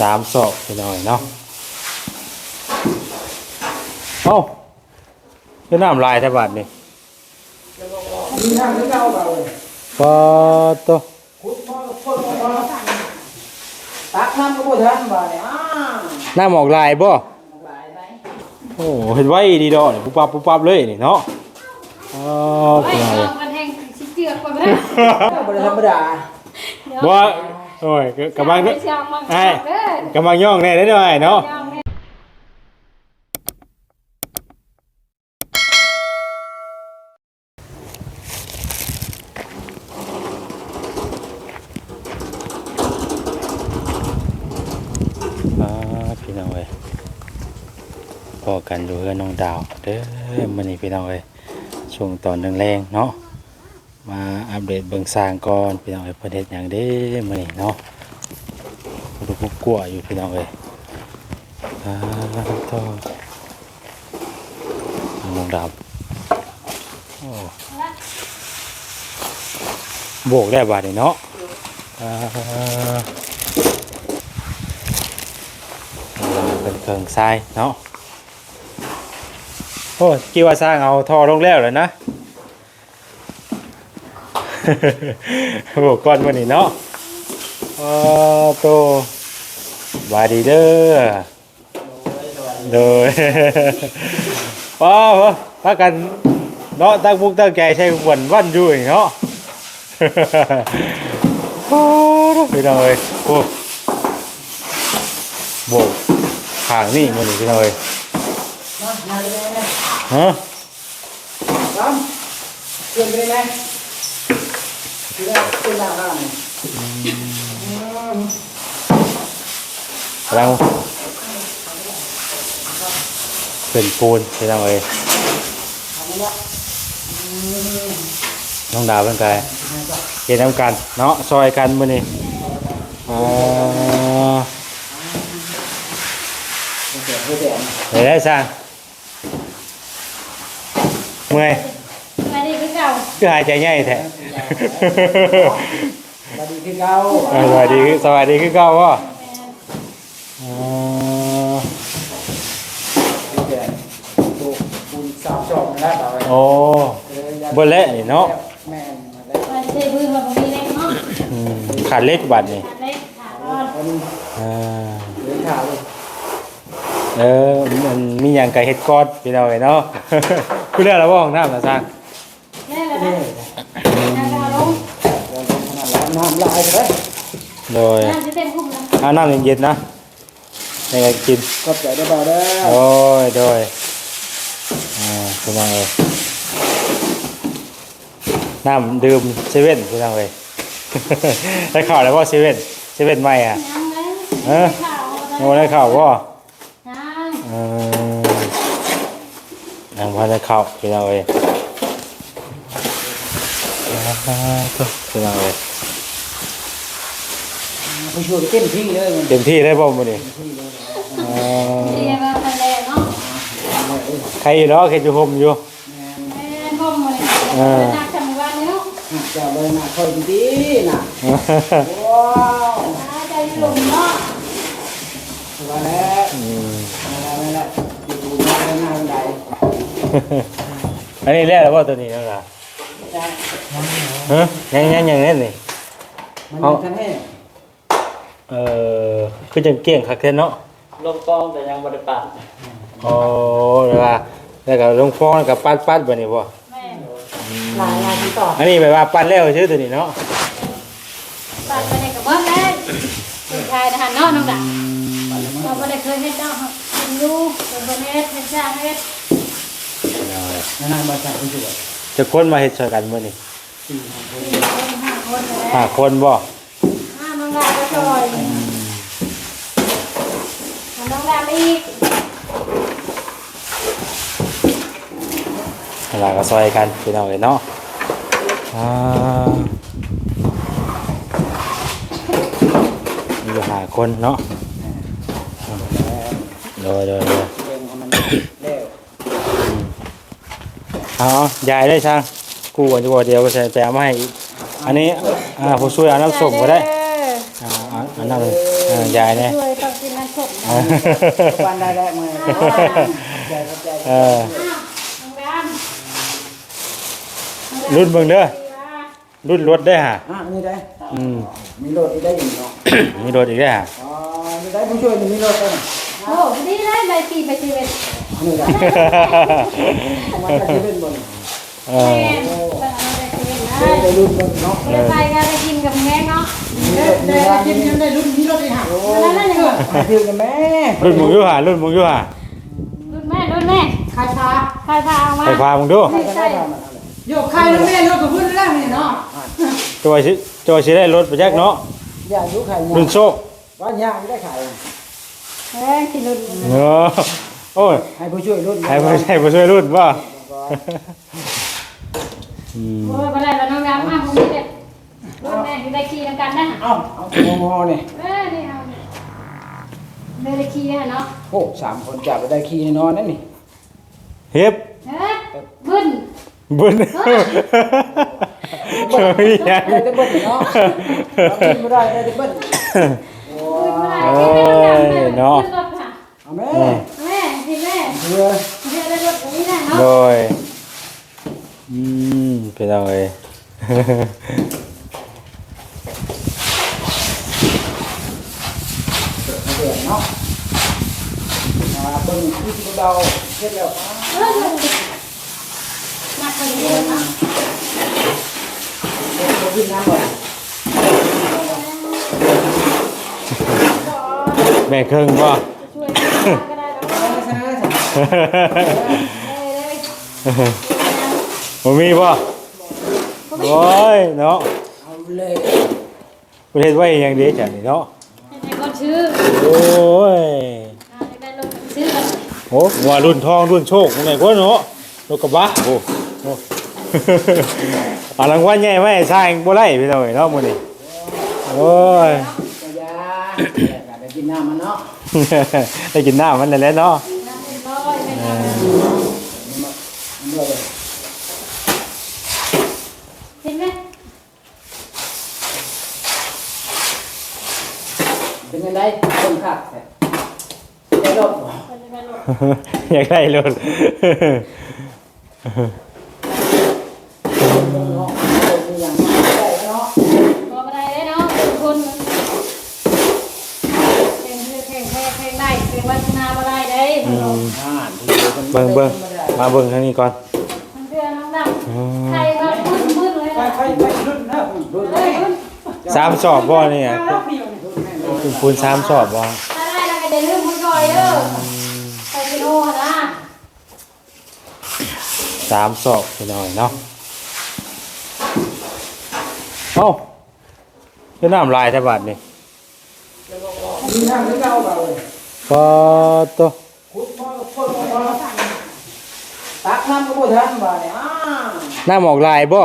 สามศอกไปหน่อยเนาะเอ้าเป็นน้ำลายแทบาดนี่มีทางที่เราเราปอตัวขุดมาคนมาตักน้ำก็บ่ทันบ่เนี่ยอ้าน้ำออกลายบ่หลายไปโอ้เห็นไว้ดีดอกนี่ปุ๊บปั๊บปุ๊บปั๊บเลยนี่เนาะอ๋อโอ้เป็ยนไงเอามันแห้งชิเจือกไปไม่ได้บ่ได้ธรรมดาเดี๋ยวว่า โอ้ยกำลังไปเชียงมังไอ้เด้อกำลังย่องแน่ได้หน่อยเนาะย่างแม่อ่าพี่น้องเอ้ยพอกันอยู่กับน้องดาว เด้อมื้อนี้พี่น้องเอ้ยช่วงตอนแรงๆเนาะ มาอัปเดตเบิ่งสร้างก่อนพี่น้องเอ้ยเพิ่นเฮ็ดหยังเด้มื้อนี้เนาะดูกุ๊กกัวอยู่พี่น้องเอ้ยอ่าต่อน้องดาวโอ้โบกได้บาดนี่เนาะอ่าเป็นเครื่องทรายเนาะโอ้กี่ว่าสร้างเอาท่อลงแล้วเลยนะ โอ้ก้อนมันนี่เนาะโอ้โตบายดีเด้อโดยว้าวพักกันเนาะตั้งพุกตั้งใจใช้หวนวันอยู่นี่เนาะโอ้พี่น้องเอ้ยโอ้โบกขางนี่มันนี่พี่น้อยมามาเลยนะฮะครับเตรียมไปเลยคือได้เป็นหน้าหน้านี่กำลังเป็นปูนพี่น้อยน้องดาวเป็นไงเกณฑ์น้ำกัน เนาะซอยกันมันนี่อ่าเดี๋ยวเดี๋ยวเดี๋ยวได้สร้างเมื่อยมาดีคือเก่าก็หายใจง่ายแท้ มาดีคือเก่าเออสวัสดีคือสวัสดีคือเก่าวะอ่าเดี๋ยวดูคุณสาวชอบนะเราโอ้ เบนเละนี่เนาะ แม่มาแล้วมาใช้พื้นมาตรงนี้เล็กเนาะอืมขาดเล็กบัดนี่ขาดเล็กขาดอ่อนคนอ่าเดินข่าวเลยเออมันมีอย่างไก่เฮ็ดก้อนพี่น้องไอ้เนาะ คือเรื่องอะไรว่าของน้ำนะซาง แน่เลย นี่ นะน้ำดาวลง เราทำข นาดร้านน้ำลายเลยโดยน้ำจะเต็มคุ้มนะเอาน้ำเย็นๆนะในการกินก็ใจได้เบาได้โอ้ยโดยอ่าพี่น้องเอ้ยน้ำดื่มเซเว่นพี่น้องเอ้ย ได้ข่าวแล้วว่าเซเว่นเซเว่นใหม่อะ น้ำเลยเออ ข่าวโอ้ได้ข่าวว่าน้เออยังพอได้ข่าวพี่น้องเอ้ยอ่าพี่น้องเอ้ย ไปช่วยเต็มที่เลยเต็มที่ได้บ่มื้อนี้อ่าำเรียกว่าทะเลเนาะใครอยู่เนาะใครอยู่ห่มอยู่ แม่พ่อมาเลยนักจำวันนี้เนาะจะเบอร์หน้าคอยดีๆนะว้าวใจหลุมเนาะมาแล้วมาแล้วมาแล้วอยู่หน้าหน้าบันไดอันนี้เรียกอะไรว่าตัวนี้นั่นล่ะฮะยังยังยังเล่นนี่มันมีทันให้ เออคือจังเกี้ยงคักแท้เนาะลงกองแต่ยังบริปาดโอ้แล้วก็แล้วก็ลงฟองแล้วก็ปัดปัดแบบนี้บ่แม่ลายลายที่ต่ออันนี้แบบว่าปัดแล้วชื่อตัวนี้เนาะปัดไปในกับเบิ้ลแม่เป็นชายทหารนอกน้องด่าเราไม่ได้เคยเฮ็ดเนาะเป็นยูเป็นบนเฮ็ดเป็นช่างเฮ็ดนางมาจากคุณจุ๋ยจะคนมาเฮ็ดช่วยกันมื้อนี้สี่คนห้าคนเลยห้าคนบ่ห้า น้องดาก็ซอยน้องดาไม่อีกเวลาก็ซอยกันพี่น้องเอ้ยเนาะอ่ามีอยู่หาคนเนาะโดยโดยโดยเองมันเร็วเอายายได้ช่างกูก่อนจะบอกเดียวก็ใส่แต่เอามาให้อีกอันนี้อ่าผู้ช่วยเอาน้ำส้มก็ได้อ่าเอาเอาน้ำอ่ายายเนี่ยช่วยต้องปันได้แล้วมื้อใจครับใจเอออ้าวน้องดำรุ่นเบิ่งเด้อรุ่นรถได้อฮะอะนี่ได้อืมมีรถอีกได้อีกเนาะมีรถอีกได้อฮะอ๋อนี่ได้ผู้ช่วยนี่มีรถได้นี่โอ้ดีเลยใบปีใบชีวิตนี่ได้เอามาจะเป็นบ่นี่เอแม่อเป็นอะ ไรชีวิตนะได้รุ่นเบิ่งเนาะเดี๋ยวไปกันไปกินกับแม่เนาะได้ได้กินยังได้รุ่นมีรถอีกห่าโอ้แล้วนั่นยังไงมาถึงกันแม่รุ่นมึงอยู่ฮะรุ่นมึงอยู่ฮะรุ่นแม่รุ่นแม่ใครพาใครพาเอามาไปพามึงดูใครได้พามันเอาเลยโยกใครแล้วแม่โยกกับพุ่นแล้วนี่เนาะตัวสิตัวสิได้รถไปจักเนาะอย่ายุใครรุ่เนี่ยนโชคว่าย่างไม่ได้ขายแม่ที่รุ่นเออโอ้ยให้ผู้ช่วยรุ่นให้บ่ให้บ่ช่วยรุ่นบ่อืม โอ้ยก็ได้แล้วน้องดำมาผมมีเด็ดรุ่นแม่ที่ได้ขี่กันนะเอ้าเอาตัวงอเนี่ยเออนี่เอาไม่ได้ขี่นะเนาะโอ้สามคนจับไปได้ขี่นอนนั่นนี่เฮ็บเฮ้ยบึ้นบุญเฮ้ยยังได้แต่เบิ้ลเนาะเรากินไม่ได้ได้แต่เบิ้ลบึ้นเมื่อไหร่โอ้ยเนาะขึ้นรถค่ะเอาแม่แม่ที่แม่เพื่อเดี๋ยวได้รถตรงนี้นะเนาะโดย อืมเป็นเอาไงเดือดเนาะมาเบิ้งที่เราเฮ็ดแล้วเออหนักกว่านี้เลยค่ะเฮ็ดกินน้ำก่อนแม่เครื่องบ่ ช่วยก็ได้แล้วไม่ใช่ไม่ใช่เลย บ่มีบ่โอ้ยเนาะเอาเลยประเทศไว้อย่างดีจังนี่เนาะให้คนชื่อโอ้ยได้รถชื่อโอ้ว่ารุ่นทองรุ่นโชคไหนก็เนาะรถกระบะโอ้โอ้อารางวัลใหญ่ไว้ให้สร้างบ่ไล่พี่น้องเอ้ยเนาะมื้อนี้โอ้ยกระยาได้กินน้ำมันเนาะได้กินน้ำมันนั่นแหละเนาะ น้ำเป็นร้อยไม่ท เมื่อำเห็นไหม เป็นยังไง คนขับได้รถคนจะรถอยากได้รถเนาะมีอย่างได้เนาะพอมาได้เลยเนาะคนเพลงเพลงเพลงเพลงได้เพลงวัฒนามาได้ได้อืมอ่าเบิ่งเบิ่งมาเบิ่งทางนี้ก่อนมันเดือนน้ำดอืมำใครก็มึนมึนเลยไปนะไปไปรุ่นนะรุ่นเฮ้ยมึนสามสอบบ่เนี่ย คุณคูณสามสอบบ่ถ้าได้แล้วก็จะลืมมันก่อยเด้อไปกิโลนะสามสอบพี่น้อยเนาะเอ้าเป็นน้ำลายแทบาดนี่มีทางที่เราไปปอตัวขุดมาคนมาตักน้ำก็บ่ทันบ่เนี่ยอ่าน้ำออกลายบ่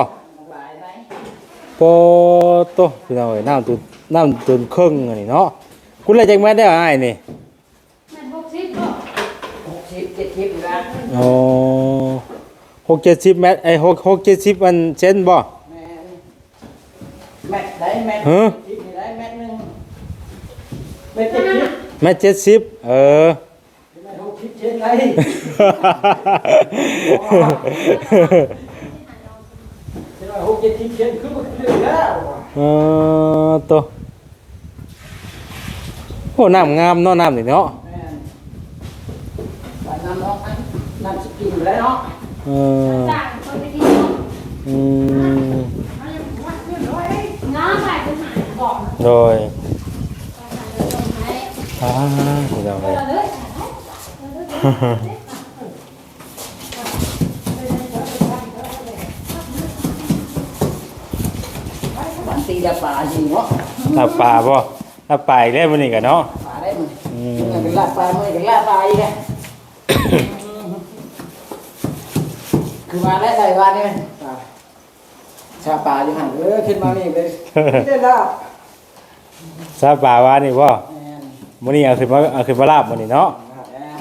หลายไหนปอตัวพี่น้อยน้ำตุน น้ำตุนครึ่งอันนี้เนาะคุณเลยจังแม่นได้อ้ายนี่แม่นหกสิบก็หกสิบเจ็ดสิบอยู่แล้วอ๋อหกเจ็ดสิบเมตรไอ้หกหกเจ็ดสิบอันเซนบ่แม่แม่ได้แม่ฮะสิบนี่ได้แม่หนึงแม่เจ็ดสิบเมตรเจ็ดสิบเออ แม่หกสิบเจ็ดไรเจ็ดร้อยหกเจ็ดสิบเจ็ดคือมันเหลือแล้ว เออตัวโอ้น้ำงามเนาะน้ำนี่เนาะแม่ใส่น้ำเนาะน้ำสกินอยู่แล้วเนาะเออจ้างคนไปกินเนาะอืมน้ำใส่เป็นหายบอกโดยให้อ่าพี่น้องเลยเอาเลยบันตีดาปลาจริงเนาะลาบป่าบ่ลาบ ป่าอีกแล้วมื้อนี้กันเนาะปลาได้มั้ยอืเงินมเป็นลาดปลาเมื่อเป็นลาดปลาอีกไงคือมาได้ใส่วันนี่ไหมปลาชาปลาอยู่หันเออขึ้นมานี่เลยไม่ได้ลาบซาป่าว่านี่บ่แม่นมื้อนี้เอาขึ้นมาเอาขึ้นมาลาบมื้อนี้เนาะลาบแม่น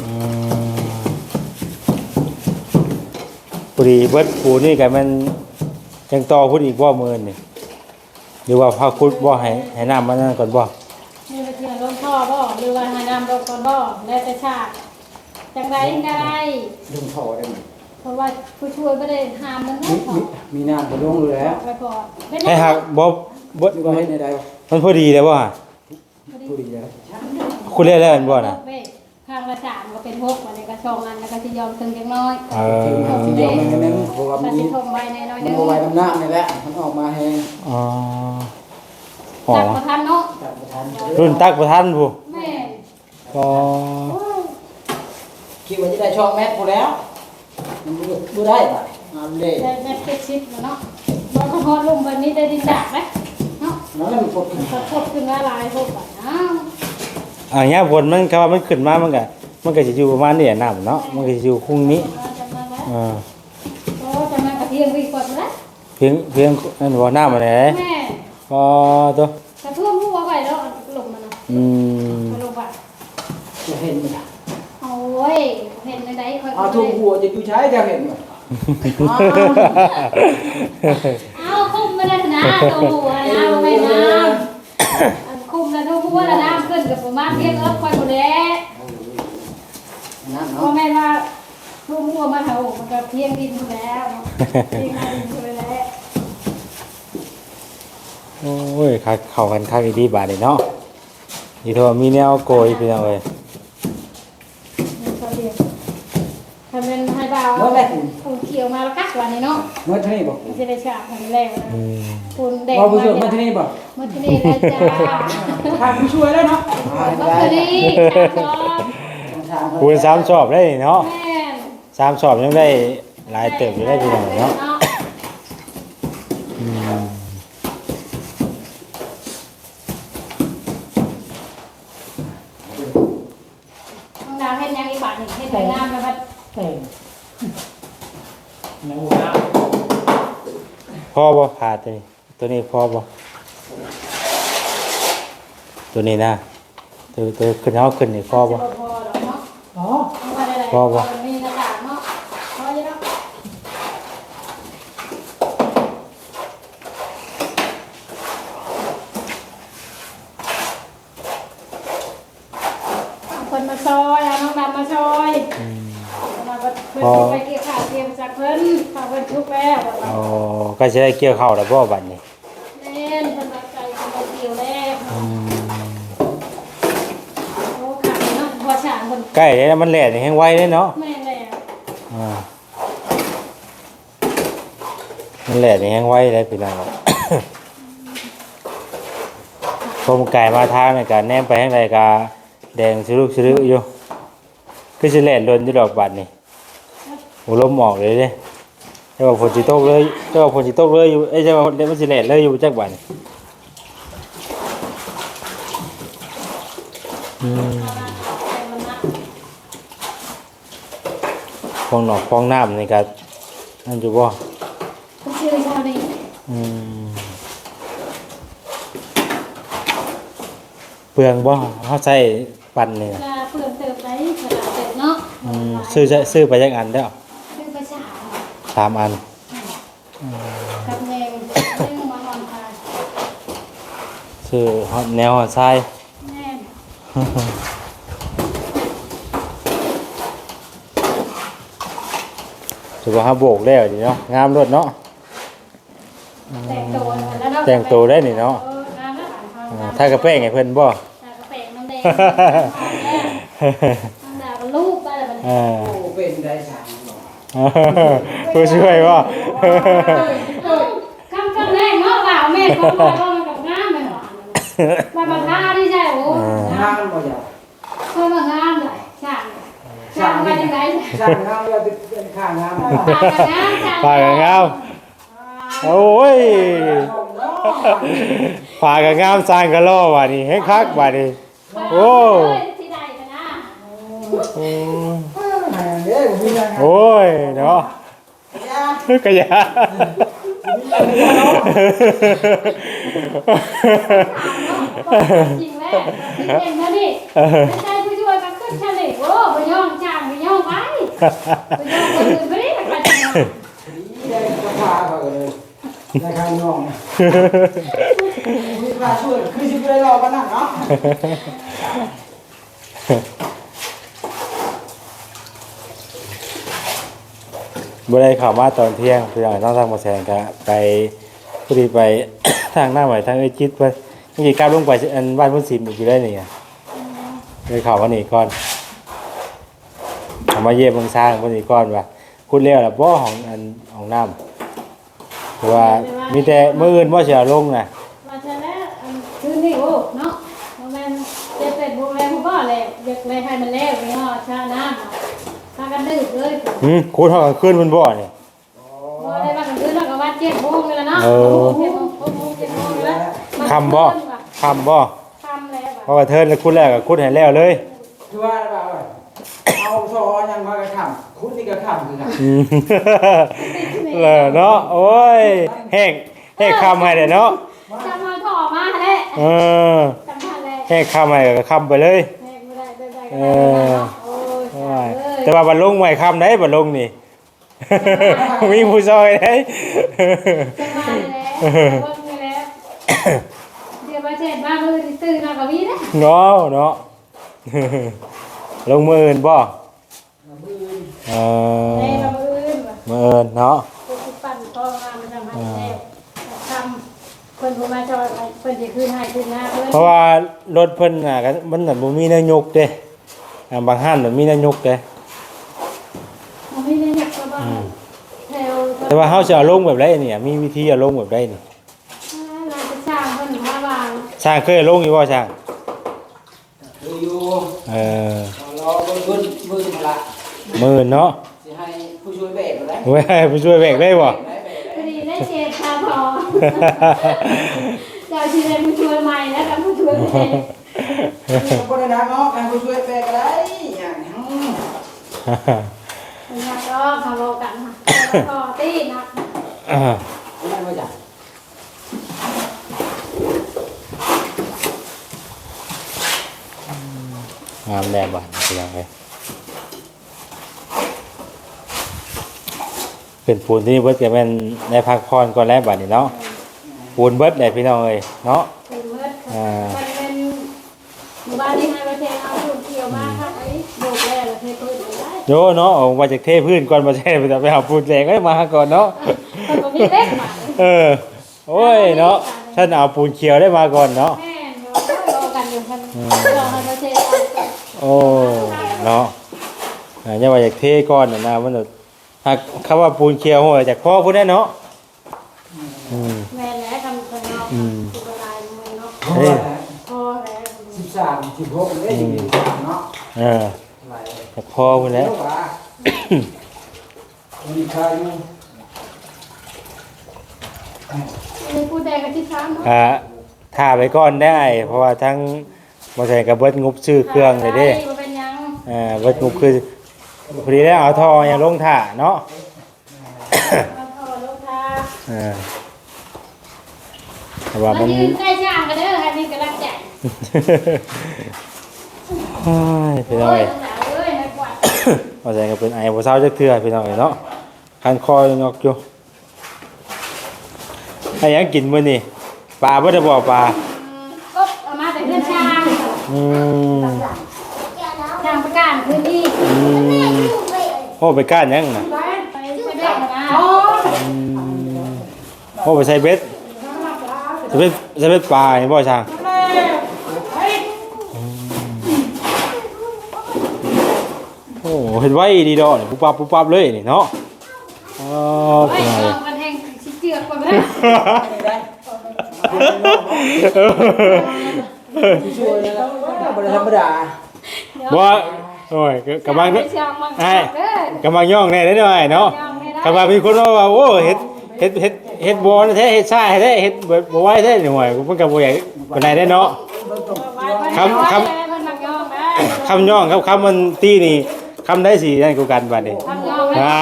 อืมพอดีเบิดปูนี่ก็มันจังต่อพูดอีกบ่มื้อนี่ห รือว่าพาคุดบ่ให้ให้น้ำมันนั่นก่อนบ่มีไปเที่ยวลงท่อบ่หรือว่าหาน้ำลงก่อนบ่แล้วแต่ชาติจังไรก็ได้ลุงถอได้ไหมเพราะว่าผู้ช่วยไม่ได้ห้ามมันมีนะมีมีน้ำก็ลงเลยแล้วไปพอไม่ให้หักบ่บ่นี่ก็ให้ในใดวะมันพอดีแล้วบ่ฮะผู้ดีแล้ว คุณเรียกแล้วอันบ่น่ะ ข้างละสามก็เป็นหกวันนี้ก็ชองอันแล้วก็จะยอมถึงจังน้อยเอถึงอที่ยอมมันนั้นเพราะว่าก็มันสิมีทมไว้ในน้อยมัเด้นอบ่ไหวน้ำน้ำนี่แหละมันออกมาแห้งอ๋ออ๋อจับประทันเนาะตัดบ่ทันรุ่นตักบ่ทันผู้แม่อ๋อคิดว่าจะได้ช่องแมทกูแล้วมันบ่บ่ได้ป่ะเอาเลยได้ได้เก็บชิดเนาะบ่ก็ฮอดลงวันนี้ได้ดินดากไหมเนาะ นั่นแหละมันพบมันก็พบขึ้นว่าลายพบอะอ้าว อ่าเงี้ยผลมันคำว่ามันขึ้นมามันก็มันก็สิอยู่ประมาณนี้แหละน้ำเนาะมันก็สิอยู่คงนี้จำมาแล้วอ่าโอ้จำมากระเทียมวีกว่าแล้วเพียงเพียงนั่นบ่น้ำอะไรแม่อ๋อตัวกระท่วมหัวไว้แล้วหลงมันเนาะอืมมาลงไปจะเห็นมั้ยโอ้ยเห็นในใดค่อยเอาทุกหัวจะอยู่ใช้จะเห็นมั้ยเอาคุ้มมาแล้วนะตัวนะไม่น้ำอันคุ้มแล้วทุกหัวแล้วน้ำขึ้ นกับประมาณเพียงเอิบค่อยหมดแล้วนั่นพ่อเนาะแม่ว่าลูกมัวมาเถามันก็เพียงดินอยู่แล้วเนาะเพียงดินอยู่แล้วโอ้ยคักเข้ากันคักอีดีบาดนี่เนาะนี่โทรมีแนวโกยพี่น้องเอ้ย นี่ก็เรียกทำเป็นให้บ่าวเมื่อแรกคุณเขียวมาแล้วกักวันนี้เนาะเมื่อเท่านี้บ่มันจะได้ฉากมันแรกนะอืมคุณเด็กบ่มาผู้ช่วยเนี่เมื่อยเท่านี้บ่มันที่นี่เลยจ้าทางผู้ช่วยแล้วเนาะก็คือนี่จ้าชอบคูณสามชอบได้เนาะแม่นสามชอบยังได้หลายเติบอยู่ได้พี่น้องเนาะอืมห้องน้ำเฮ็ดยังอีบาทนี่เฮ็ดแต่งาม แล้วมันพ่อบ่พาตัวนี้ ตัวนี้พ่อบ่ตัวนี้นะ ตัวตัวขึ้นเอาขึ้นนี่พ่อบ่ พอดอกเนาะอ๋อเอามาได้ๆพอบ่ ก็จะได้เกี่ยวข้าวแล้วบ่บัดนี้แน่นเพิ่นรักใจเพิ่นบ่เกี่ยวแล้วอืมโอ้ขาดเนาะพอฉางเพิ่นใกล้แล้วมันแหล่นี่แห้งไวเลยเนาะแม่นแล้วอ่ามันแหล่นี่แห้งไวเลยพี่น้องผมไก่มาทางนี่ก็แนมไปทางใดก็แดงสรุกสรึอยู่คือสิแล่นลนอยู่ดอกบัดนี่โอ้ลมออกเลยเด้ แต่ว่าฝนสิตกเลยแต่ว่าฝนสิตกเลยอยู่เอ้ยแต่ว่ามันสิแล่นเลยอยู่จักบัดนี่อืมแต่มันนะฟองหนอกฟองน้ำนี่ก็นั่นอยู่บ่เพิ่นชื่อชาวนี้อืมเปลืองบ่เฮาใช้ปั่นนี่นะจะเพิ่นเติมได้ขนาดเติมเนาะ อืมซื้อจะซื้อไปจักอันเด้อซื้อไปฉางสามอันกับแยงเรื่องมาหอนค่ะซื้อฮอตแนวฮอตทรายแม่นถือว่าเฮาโบกแล้วนี่เนาะงามรถเนาะแต่งตัวแล้วเนาะแต่งตัวได้นี่เนาะเออน้ำแล้วหลานเขาอ่าถ้ากระเป้งให้เพิ่นบ่ถ้ากระเป๋งน้ำแดงน้ำดาวมันลูกไปแล้วมัน อ่า โอ้เป็นได้สามบ่ ผู้ช่วยบ่าคำคำแรกเนาะบ่าวแม่เขาบอกว่ามันกับงามเลยหรอมาบังคับที่ใช่โอ้งามบ่จ้ะเคยมางามเลยช่างช่างมาจังไรสร้างงามแล้วเป็นข้างงามฝากงามโอ้ยฝากงามสร้างกระโลว่านี่ให้คักว่านี่โอ้ ที่ใดกันนะอืมเด้อมีงานโอ้ยเนาะกะยาจริงแล้วจริงแล้วนี่ไม่ใช่ผู้ช่วยมาขึ้นเฉลี่ยโอ้ไปย่องช่างไปย่องไปไปย่องคนอื่นไปนี่ไปจังได้ราคาเขาเลยราคาน้องเมีปลาช่วยคือสิบเลยรอกันนั่งเนาะ บ่ได้ข้าวมาตอนเที่ยงพี่น้องต้องทางบ่แซงก็ไปพอดีไป ทางหน้าใหม่ทางเอจิตเพิ่นนี่กลับลงไปอันบ้านพุ่นสิมอยู่ได้นี่อะเลยเข้ามานี่ก่อนเอามาเยี่ยมเมืองสร้างพุ่นนี่ก่อนว่าคุณแล้วล่ะบ่ของอันของน้ำเพราะว่ามีแต่มื้ออื่นบ่สิเอาลงน่ะมาเสร็จแล้วอันคืนนี้โอ้เนาะโมเมนเจ็บเป็ดโมเมนบ่เลยอยากเลยให้มันแล้วนี่ฮะชาน้า กันดื่มเลยหืมคุณเฮากลางคืนมันบ่นี่บ่ได้มากันคืนแล้วก็ว่าเจ็ดโมงเลยละเนาะเออเจ็ดโมงหกโมงเจ็ดโมงเลยละคำบ่คำบ่คำแล้วเพราะว่าเทิร์นแล้วคุณแล้วก็คุณให้แล้วเลยคือว่าแบบว่าเอาซอยังมากระขำคุณนี่กระขำคือกันอืมเลยเนาะโอ้ยแห้งแห้งคำให้เด้เนาะจำมาถ่อมาแหละเออจำมาแหละแห้งคำให้ก็คำไปเลยแม่ไม่ได้ไม่ได้เอโอ้อยตายเลย แต่ว่าบัดลงไว้คำได้บัดลงนี่ มีผู้ซอยได้จะมาแล้วเบิ่งไปแล้วเดี๋ยวมาเช็ดบ้านมือตื่นมากับพี่นะเนาะเนาะลงมืออื่นบ่เออในมามืออื่นว่ะมืออื่นเนาะกูสิปั่นต่อมามันทำให้แล้วทำคนผู้มาจอยเพิ่นจะคืนให้คืนหน้าเพิ่นเพราะว่ารถเพิ่นน่ะก็มันน่ะบ่มีแนวยกเด้อ่าบางห้านมันมีแนวยกเด้ มันไม่ได้อยากจะบ้าแถว แต่ว่าเฮาสิเอาลงแบบไรเนี่ยมีวิธีเอาลงแบบไรนี่เราจะสร้างเพิ่นมาวางช่างเคยเอาลงอยู่บ่ช่างดูอยู่เออรอเบิ้งเบิ้งเบิ้งมาละหมื่นเนาะสิให้ผู้ช่วยแบกมาได้เว้ยไปช่วยแบกได้บ่พอดีได้เช็ดชาพอเจ้าชีวิตผู้ช่วยใหม่แล้วกันผู้ช่วยใหม่คนในน้ำเนาะให้ผู้ช่วยแบกได้อย่างนี้อยากก็ทะเลาะกันค่ะ ต่อตีนะอ่าไม่มาจ้ะงามแน่บ้านเป็นยังไงเป็นปูนที่เบิดก็แม่นได้พักผ่อนก่อนแล้วบัดนี้เนาะปูนเบิร์ดเลยพี่น้องเอ้ยเนาะ โยเนาะออกมาจากเทพื้นก่อนมาใช่ไปไปหาปูนแรงไว้มาก่อนเนาะคนก็มีเล็กหมาเออ โอ้ยเนาะท่านเอาปูนเขียวได้มาก่อนเนาะแม่รอกันอยู่กันรอให้ประเทศเอาโอ้เนาะอ่ายังว่าจากเทก่อนน่ะนะมันน่ะหากคำว่าปูนเขียวหัวจากพ่อพุ่นแน่เนาะอืมแม่แล้วทำกันเนาะสุดลายมือเนาะเฮ้ยพอแล้วสิบสามสิบหกเลยอยู่เนาะเออ จากพ่อพุ่นแหล้ว มีใครอยู่มีผู้ใดกันที่ช้างเนาะอ่าถ่าไปก่อนได้ เพราะว่าทั้งมาใส่กับเบิดงบซื้อเครื่องเลยเด้เป็นยังอ่าเบิดงบคือพอดีแล้วเอาท่ออย่างลงถ่าเนาะมาพอลูกค้าอ่าแต่ว่ามัมันนยืนใกล้ช่างกันเด้อให้มีกำลังใจโอ้ยพี่น้อโอ้ยยหนาวเอ้ยให้กวาด มาใส่กับเป็นไอ้บ่เศร้าจักเทื่อพี่น้องเนาะคันคอยังงอกอยู่ให้หยังกินมื้อนี้ปลาบ่ได้บ่ปลาก็เอามาแต่เพื่อนช่างอืมช่างประกาศพื้นที่อืมโอ้ไปก้านหยังน่ะไปไปไปเด็กนะโอ้ไปใส่เบ็ดใส่เบ็ดใส่เบ็ดปลาเห็นบ่ช่างโอ้เห็นไว้ดีดอกนี่ปุ๊บปั๊บปุ๊บปั๊บเลยนี่เนาะอ๋อโอ้เป็ยนไงลองกันแห้งสิเจือกกว่าไปแล้วผู้ช่วยนะบริธรรมดาบ่โอ้ยกำลังไปช่างมันไอ้ เด้อกำลังย่องแน่ได้หน่อยเนาะย่องไม่ได้กำลังมีคนว่าว่าโอ้เฮ็ดเฮ็ดเฮ็ดเฮ็ดบ่แท้เฮ็ดซ่าแท้เฮ็ดบ่บ่ไหวแท้หน่วยมันก็บ่ใหญ่ปานใดได้เนาะ คำคำเพิ่นมักย่องได้คำย่องครับคำมันตีนี่ คำได้สินั่นกูกันบัดนี้ทำย่องได้อ่า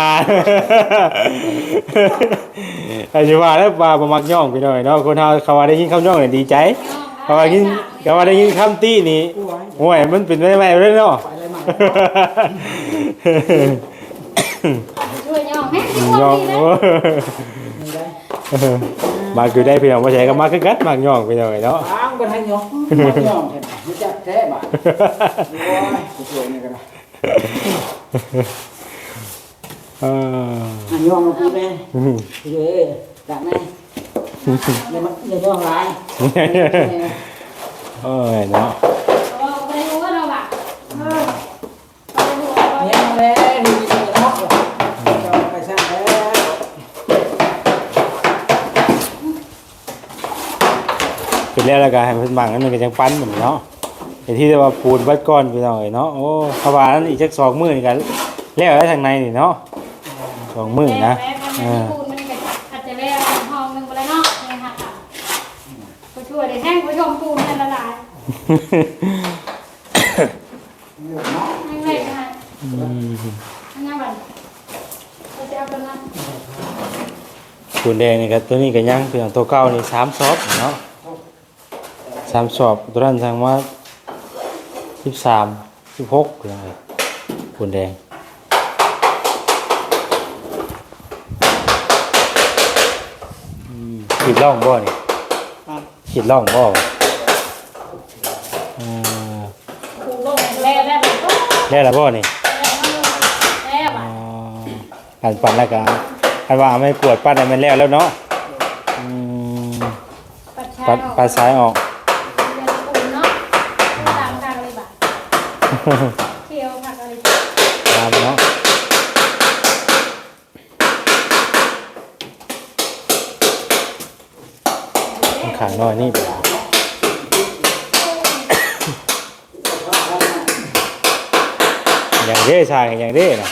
อาจจะว่าแล้วว่าบ่มักย่องพี่น้อยเนาะคนเฮาเขาว่าได้ยินคำย่องนี่ดีใจเขาว่ายินเขาว่าได้ยินคำตีนี่โอ้ยมันเป็นไม่ไม่เลยเนาะ ช่วยย่องแม่ย่องดีนะโอ้ยมีได้มาคือได้พี่น้องบ่ใช่ก็มาคือกันมากย่องพี่น้องเอ้ยเนาะ อ้างกันให้ยองมาย่องเห็นรู้จักแท้บ่าโอ้ยสวยนี่กันนะเอออันย่องมาพูดเลยเย้ดักไหนอย่ามาอย่าย่องหลายโอ้ยเนาะเราไปดู ว่าเราแบบเออไปดูว่าเราเนี่ยมาแล้ว แล้วเป็นแล้วแล้วก็ให้เพิ่นบังนั้นมันก็จังปั้นเหมือนเนาะไอ้ที่เรียกว่าปูนวัดก้อนพี่น้องเอ้ยเนาะโอ้เพราะว่านั้นอีกจักสองมื้อนี่ก็แล้วได้ทางในนี่เนาะสองมื้อนะแม่เอแม่อคูณมันก็อาจจะแล้วห้องนึงไปแล้วเนาะนี่ค่ะผู้ช่วยได้แห้งผู้ชมปูนมันละลายไม่ไม่ค่ะอืมอันนี้แบบเราจะเอากันนะปูนแดงนี่ก็ตัวนี้ก็ยังคือตัวเก่านี่สามซอบเนาะสามซอบตัวนั้นสั่งมา 13 16เลยปูนแดงขีดล่องบ่นี่ขีดล่องบ่เออปูนลงแล้วแล้วก็ได้แล้วบ่นี่แล้วอ๋อะออันปั่นแล้วกันอันว่าไม่ปวดปั้นอันมันแล้วแล้วเนาะอืมปัดปัดปัดซ้ายออก ปูนเนาะตามกันเลยบ่ะ เที่ยวผักอะไรตามเนาะขางน้อยนี่อย่างเด้ชายอย่างเด้นะ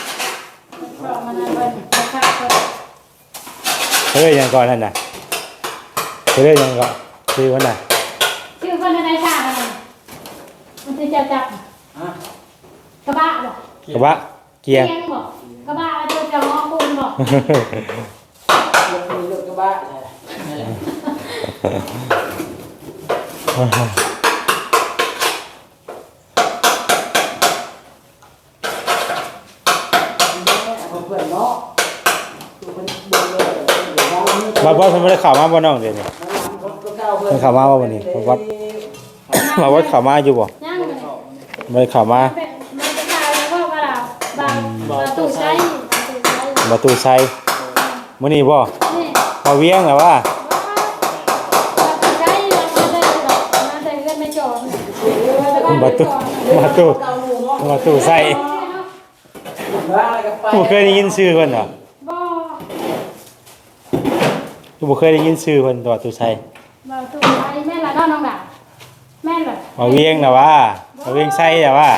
เฮ้ยยังก่อนนั่นน่ะเฮ้ยยังก่อนชื่อวันน่ะชื่อคนในชาติมันจะจับจับ กระบะบอกกระบะเกียร์ บอกกระบะจะจะมองปูนบอกรถมีรถกระบะนั่นแหละเพื่อนเนาะคือคนเบิ่งเลยเดี๋ยวเราบาบอสเพิ่นบ่ได้เข้ามาบ่น้องเดี๋ยวนี้เพิ่นเข้ามาว่าวันนี้วัดมาวัดเข้ามาอยู่บ่ย่างเลยบ่ได้เข้ามาเป็ ประตูใช้ประตูไซมื้อนี้บ่นี่มาเวียงแล้วว่าประตูใช้เราไม่ได้หรอกมันจะเลื่อนไม่จอดประตูประตูประตูไซว่าอะไรกันไปบ่เคยได้ยินชื่อเพิ่นเหรอบ่บ่เคยได้ยินชื่อเพิ่นตัวประตูไซประตูใช้แม่ละน้องดาแม่ละมาเวียงแล้วว่ามาเวียงไซแล้วว่า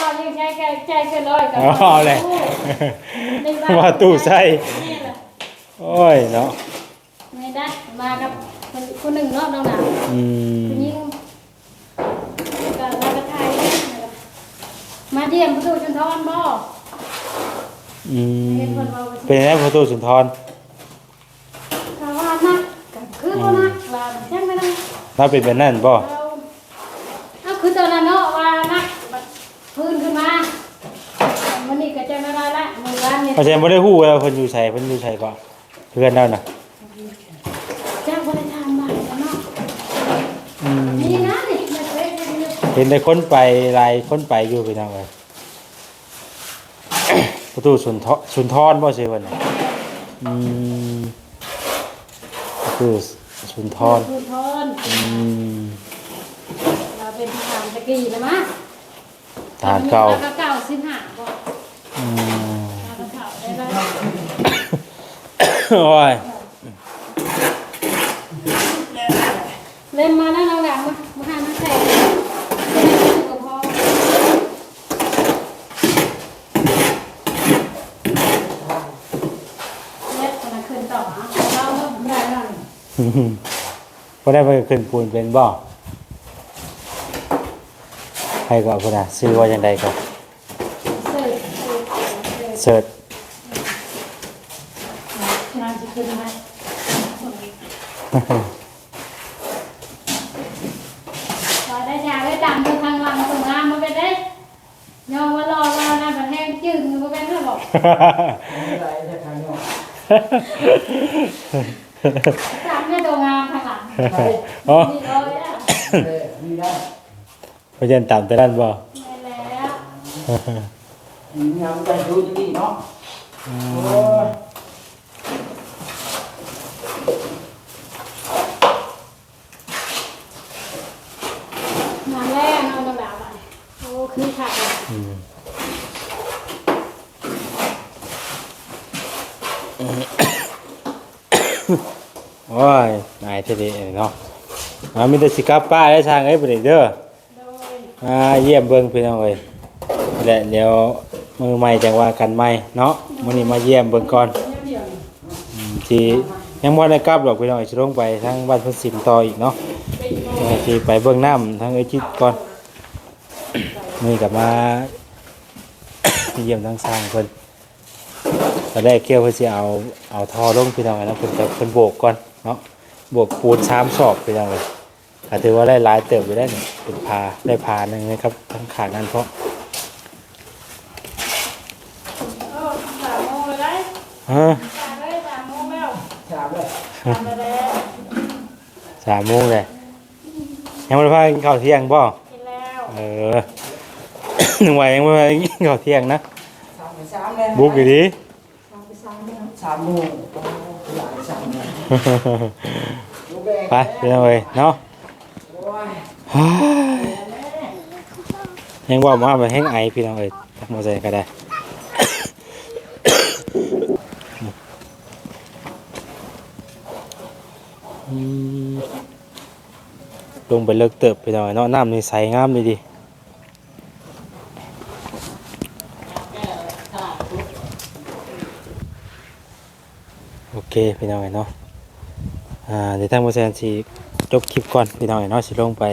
เราเรียกใจแก่ใจเกินร้อยกับเอาเลย ประตูไซโอ้ยเนาะไม่ได้มากับคนหนึ่งรอบน้องดาอืมยิงก็เราก็ถ่ายมาเยี่ยมประตูชนทอนบ่อืมเป็นไงประตูสุนทรถ้าว่านักก็คือบ่นักว่าจังไม่ได้เราเป็นแบบนั้นบ่ เราเอาคือตอนนั้นเนาะว่านักพื้นขึ้นมาวันนี้ก็จะไม่ได้ละมื้อวานนี่ เพราะฉะนั้นบ่ได้ฮู้ว่าเพิ่นอยู่ไสเพิ่นอยู่ไสก็เพื่อนเราน่ะจ้างบ่ได้ทำบ้านแล้วเนาะอืมนี่นะนี่มาเว้ยนี่เห็นแต่คนไปหลายคนไปอยู่พี่น้องเอ้ย ประตูสุนทรสุนทรบ่ชื่อเพิ่นน่ะอืมประตูสุนทรคือทอนอืมเราเป็นทหารตะกี้นะมะทหารเก่าก็เก่าสิบห้าบ่อืม โอ้ยเล่นมาแล้วเราดังมามาหามาแข่งก็พอเล็ดมาขึ้นต่อเราได้แล้วบ่ได้ไปขึ้นปูนเป็นบ่ใครก็เอาพุ่นน่ะชื่อว่าจังไดก็เสิร์ฟเสิร์ฟเสิร์ช งานจะขึ้นไหม ว่าได้ยาได้ดำทุกครั้งวันตรงงานมาเป็นได้ยอมมารอรอนานประเทศจืดมาเป็นเรื่องบอกอะไรจะทางเนาะจำได้ตัวงามข้างหลังใช่อ๋อนี่เลยอะเออมีได้เพราะฉะนั้นตามแต่นั้นบ่ไม่แล้วมีงามใจดูดีเนาะโอ้ย งานแรกนอนกระดาษไป โอ้คือขาดเลยอืมโอ้ยนายเทดีเนาะอ่ามีแต่สิกลับป้าได้ทางไอ้บ่ได้เด้อโดยมาเยี่ยมเบิ่งพี่น้องเอ้ยและเดี๋ยวมือใหม่จังว่ากันใหม่เนาะมื้อนี้มาเยี่ยมเบิ่งก่อนเดี๋ยวเดี๋ยวอืมที่ยังบ่ได้กลับดอกพี่น้องสิลงไปทางบ้านพุทธสิมต่ออีกเนาะเดี๋ยวสิไปเบิ่งน้ำทางเอ้ยจิตก่อนมื้อ นี้กลับมา เยี่ยมทางสร้างเพิ่นตอนแรกเกี่ยวเพิ่นสิเอาเอาท่อลงพี่น้องเอ้ยเนาะเพิ่นจะเพิ่นโบกก่อนเนาะโบกปูนสามศอกพี่น้องเอ้ยก็ถือว่าได้หลายเติบอยู่ได้นี่เป็นพาได้พาหนึงนะครับทั้งขาดนั้นเพราะโอ้สามโมงเลยได้ฮะสามเลยสามโมงแล้วชามเลยสามแล้วสามโมงเลยยังไม่ได้พากินข้าวเที่ยงบ่กินแล้วเออ หนึ่งวันยังไม่ได้กินข้าวเที่ยงนะสามไปสามเลยบุกอยู่ดีสามไปสามเลยสามโมงโอ้หลายสามเลยลูกแดงไปเป็นยังไงเนาะโอ้ยยังว่ามาไปแห้งไอพี่น้องเอ้ยทักมาใส่ก็ได้อืมลงไปเลิกเติบไปหน่อยเนาะน้ำนี่ใสงามเลยดิ เคพี่น้องเอ้เนาะอ่าเดี๋ยวทางบริษัทสิจบคลิปก่อนพี่น้องเอ้เนาะสิลงไป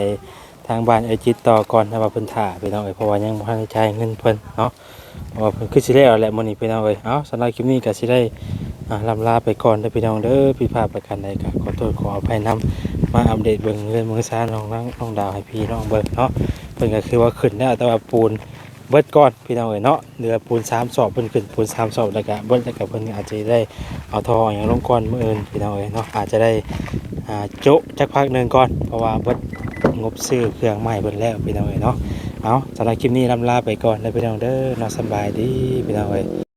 ทางบ้านเอจิตต่อก่อนถ้าว่าเพิ่นถ่าพี่น้องเอ้ยเพราะว่ายังบ่ทันได้จ่ายเงินเพิ่นเนาะเพราะว่าเพิ่นคือสิได้เอาแหละมื้อนี้พี่น้องเอ้ยเอ้าสำหรับคลิปนี้ก็สิได้อ่าลำลาไปก่อนเด้อพี่น้องเด้อผิดพลาดประการใดก็ขอโทษขออภัยนํมาอัปเดตเบิ่งเรื่องมือซ่าน้องนางน้องดาวให้พี่น้องเบิ่งเนาะเพิ่นก็คือว่าขึ้นแล้วแต่ว่าปูน เบิดก่อนพี่น้องเอ๋ยเนาะเหลือปูนสามสอบเพิ่นขึ้นปูนสามสอบแล้วก็เบิดแล้วก็เพิ่นอาจจะได้เอาทออย่างลงก่อนมื้ออื่นพี่น้องเอ๋ยเนาะอาจจะได้อ่าโจะจักพักหนึงก่อนเพราะว่าเบิดงบซื้อเครื่องใหม่เบิดแล้วพี่น้องเอ๋ยเนาะเอาสำหรับคลิปนี้ลำลาไปก่อนแล้วพี่น้องเด้อเนาะสบายดีพี่น้องเอ๋ย